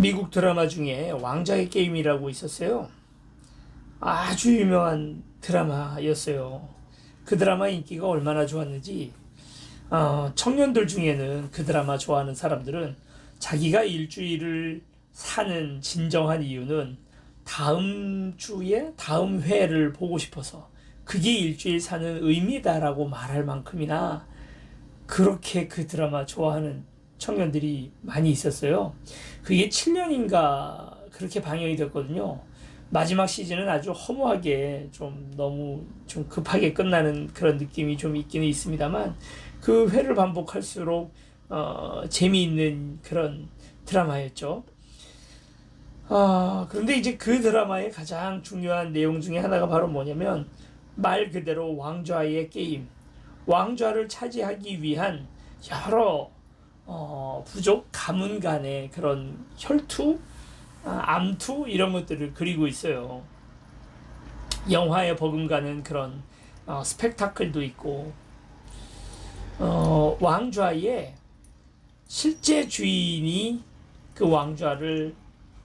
미국 드라마 중에 왕자의 게임이라고 있었어요. 아주 유명한 드라마였어요. 그 드라마 인기가 얼마나 좋았는지 어, 청년들 중에는 그 드라마 좋아하는 사람들은 자기가 일주일을 사는 진정한 이유는 다음 주에 다음 회를 보고 싶어서 그게 일주일 사는 의미다라고 말할 만큼이나 그렇게 그 드라마 좋아하는 청년들이 많이 있었어요. 그게 7년인가 그렇게 방영이 됐거든요. 마지막 시즌은 아주 허무하게 좀 너무 좀 급하게 끝나는 그런 느낌이 좀 있기는 있습니다만 그 회를 반복할수록 어, 재미있는 그런 드라마였죠. 아, 그런데 이제 그 드라마의 가장 중요한 내용 중에 하나가 바로 뭐냐면 말 그대로 왕좌의 게임. 왕좌를 차지하기 위한 여러 어, 부족 가문 간의 그런 혈투, 아, 암투 이런 것들을 그리고 있어요. 영화에 버금가는 그런 어, 스펙타클도 있고 어, 왕좌의 실제 주인이 그 왕좌를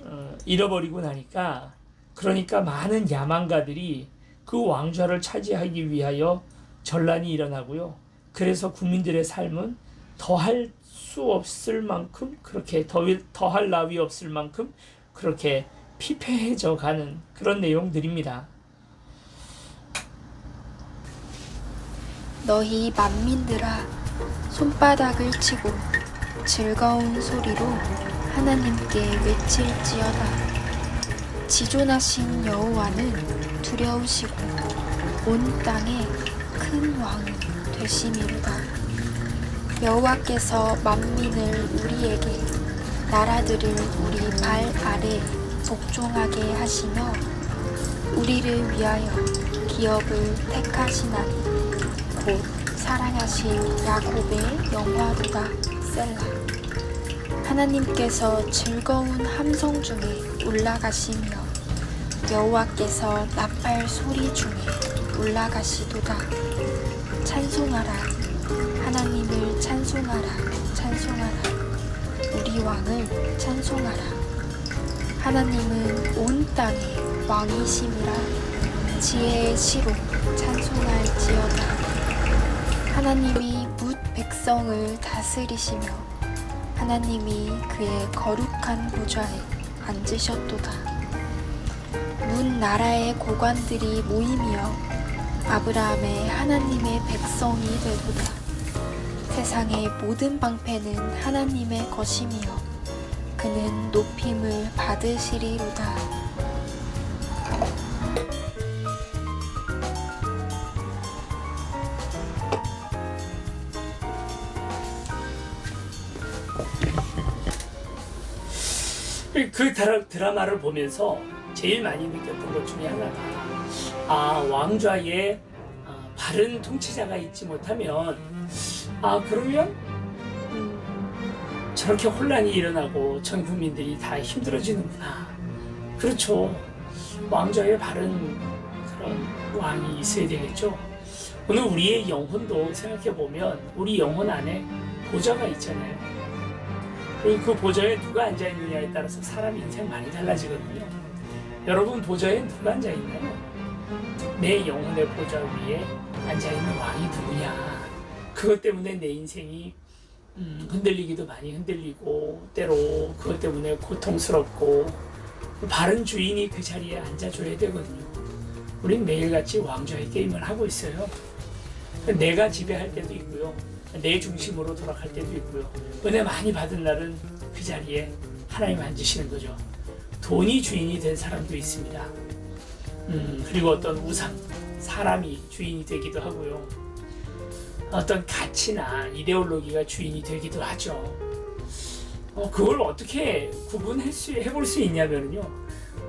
어, 잃어버리고 나니까 그러니까 많은 야망가들이 그 왕좌를 차지하기 위하여 전란이 일어나고요. 그래서 국민들의 삶은 더할 수 없을 만큼 그렇게 더, 더할 나위 없을 만큼 그렇게 피폐해져 가는 그런 내용들입니다. 너희 만민들아 손바닥을 치고 즐거운 소리로 하나님께 외칠지어다. 지존하신 여호와는 두려우시고 온 땅에 큰 왕이 되심이로다. 여호와께서 만민을 우리에게 나라들을 우리 발 아래 복종하게 하시며 우리를 위하여 기업을 택하시나니 곧 사랑하신 야곱의 영화로다 셀라. 하나님께서 즐거운 함성 중에 올라가시며 여호와께서 나팔 소리 중에 올라가시도다. 찬송하라. 하나님을 찬송하라 찬송하라 우리 왕을 찬송하라 하나님은 온 땅에 왕이심이라 지혜의 시로 찬송할지어다 하나님이 뭇 백성을 다스리시며 하나님이 그의 거룩한 보좌에 앉으셨도다. 문 나라의 고관들이 모임이여 아브라함의 하나님의 백성이 되도다. 세상의 모든 방패는 하나님의 것이며 그는 높임을 받으시리로다. 그 드라, 드라마를 보면서 제일 많이 느꼈던 것 중에 하나가 아 왕좌에 아, 바른 통치자가 있지 못하면 아 그러면? 음, 저렇게 혼란이 일어나고 전 국민들이 다 힘들어지는구나. 그렇죠. 왕좌에 바른 그런 왕이 있어야 되겠죠. 오늘 우리의 영혼도 생각해 보면 우리 영혼 안에 보좌가 있잖아요. 그리고 그 보좌에 누가 앉아 있느냐에 따라서 사람 인생 많이 달라지거든요. 여러분 보좌에 누가 앉아 있나요? 내 영혼의 보좌 위에 앉아 있는 왕이 누구냐? 그것 때문에 내 인생이 음, 흔들리기도 많이 흔들리고 때로 그것 때문에 고통스럽고 바른 주인이 그 자리에 앉아줘야 되거든요. 우린 매일같이 왕좌의 게임을 하고 있어요. 내가 지배할 때도 있고요. 내 중심으로 돌아갈 때도 있고요. 은혜 많이 받은 날은 그 자리에 하나님 앉으시는 거죠. 돈이 주인이 된 사람도 있습니다. 음, 그리고 어떤 우상, 사람이 주인이 되기도 하고요. 어떤 가치나 이데올로기가 주인이 되기도 하죠. 어, 그걸 어떻게 구분할 수, 해볼 수 있냐면요.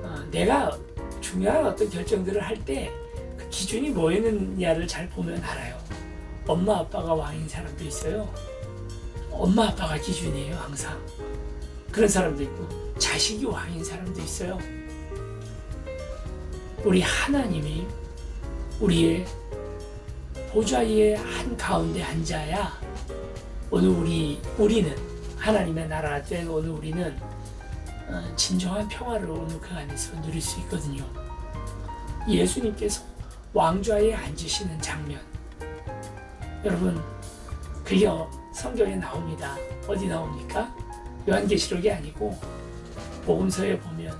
어, 내가 중요한 어떤 결정들을 할 때 그 기준이 뭐였느냐를 잘 보면 알아요. 엄마 아빠가 왕인 사람도 있어요. 엄마 아빠가 기준이에요 항상. 그런 사람도 있고 자식이 왕인 사람도 있어요. 우리 하나님이 우리의 보좌의 한 가운데 앉아야 오늘 우리 우리는 하나님의 나라 된 오늘 우리는 어, 진정한 평화를 오늘 그 안에서 누릴 수 있거든요. 예수님께서 왕좌에 앉으시는 장면. 여러분, 그게 어- 성경에 나옵니다. 어디 나옵니까? 요한계시록이 아니고 복음서에 보면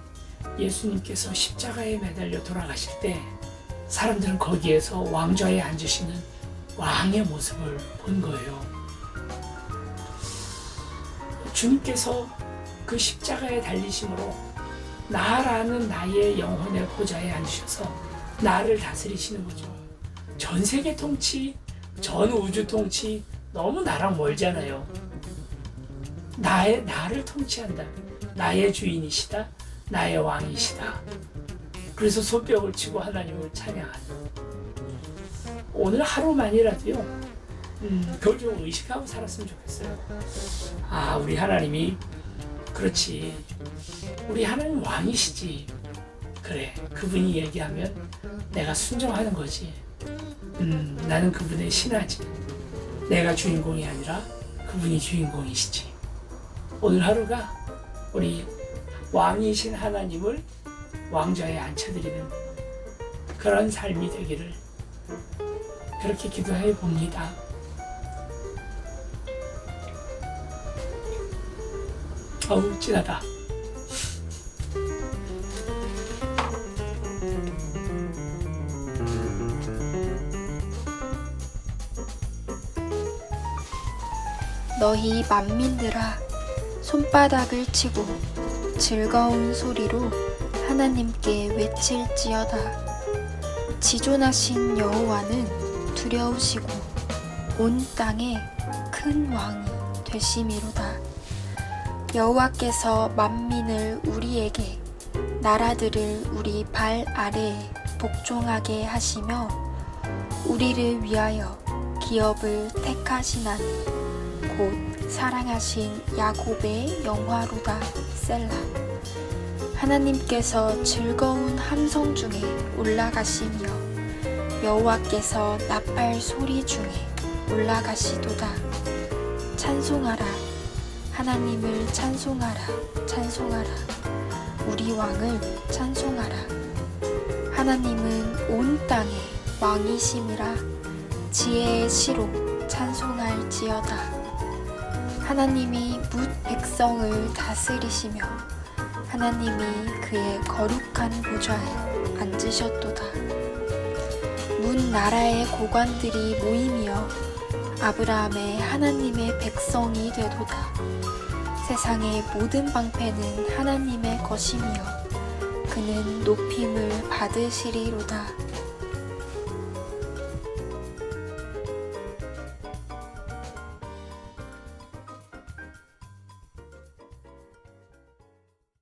예수님께서 십자가에 매달려 돌아가실 때 사람들은 거기에서 왕좌에 앉으시는 왕의 모습을 본 거예요. 주님께서 그 십자가에 달리심으로 나라는 나의 영혼의 보좌에 앉으셔서 나를 다스리시는 거죠. 전 세계 통치, 전 우주 통치 너무 나랑 멀잖아요. 나의 나를 통치한다. 나의 주인이시다. 나의 왕이시다. 그래서 손뼉을 치고 하나님을 찬양하는. 오늘 하루만이라도요. 음, 그걸 좀 의식하고 살았으면 좋겠어요. 아, 우리 하나님이 그렇지. 우리 하나님 왕이시지. 그래. 그분이 얘기하면 내가 순종하는 거지. 음, 나는 그분의 신하지. 내가 주인공이 아니라 그분이 주인공이시지. 오늘 하루가 우리 왕이신 하나님을 왕좌에 앉혀드리는 그런 삶이 되기를 그렇게 기도해 봅니다. 어우, 진하다. 너희 만민들아 손바닥을 치고 즐거운 소리로 하나님께 외칠지어다. 지존하신 여호와는 두려우시고 온 땅에 큰 왕이 되심이로다. 여호와께서 만민을 우리에게 나라들을 우리 발 아래에 복종하게 하시며 우리를 위하여 기업을 택하시나니 곧 사랑하신 야곱의 영화로다. 셀라 하나님께서 즐거운 함성 중에 올라가시며 여호와께서 나팔 소리 중에 올라가시도다. 찬송하라. 하나님을 찬송하라. 찬송하라. 우리 왕을 찬송하라. 하나님은 온 땅에 왕이심이라 지혜의 시로 찬송할지어다. 하나님이 뭇 백성을 다스리시며 하나님이 그의 거룩한 보좌에 앉으셨도다. 문 나라의 고관들이 모임이여 아브라함의 하나님의 백성이 되도다. 세상의 모든 방패는 하나님의 것이며 그는 높임을 받으시리로다.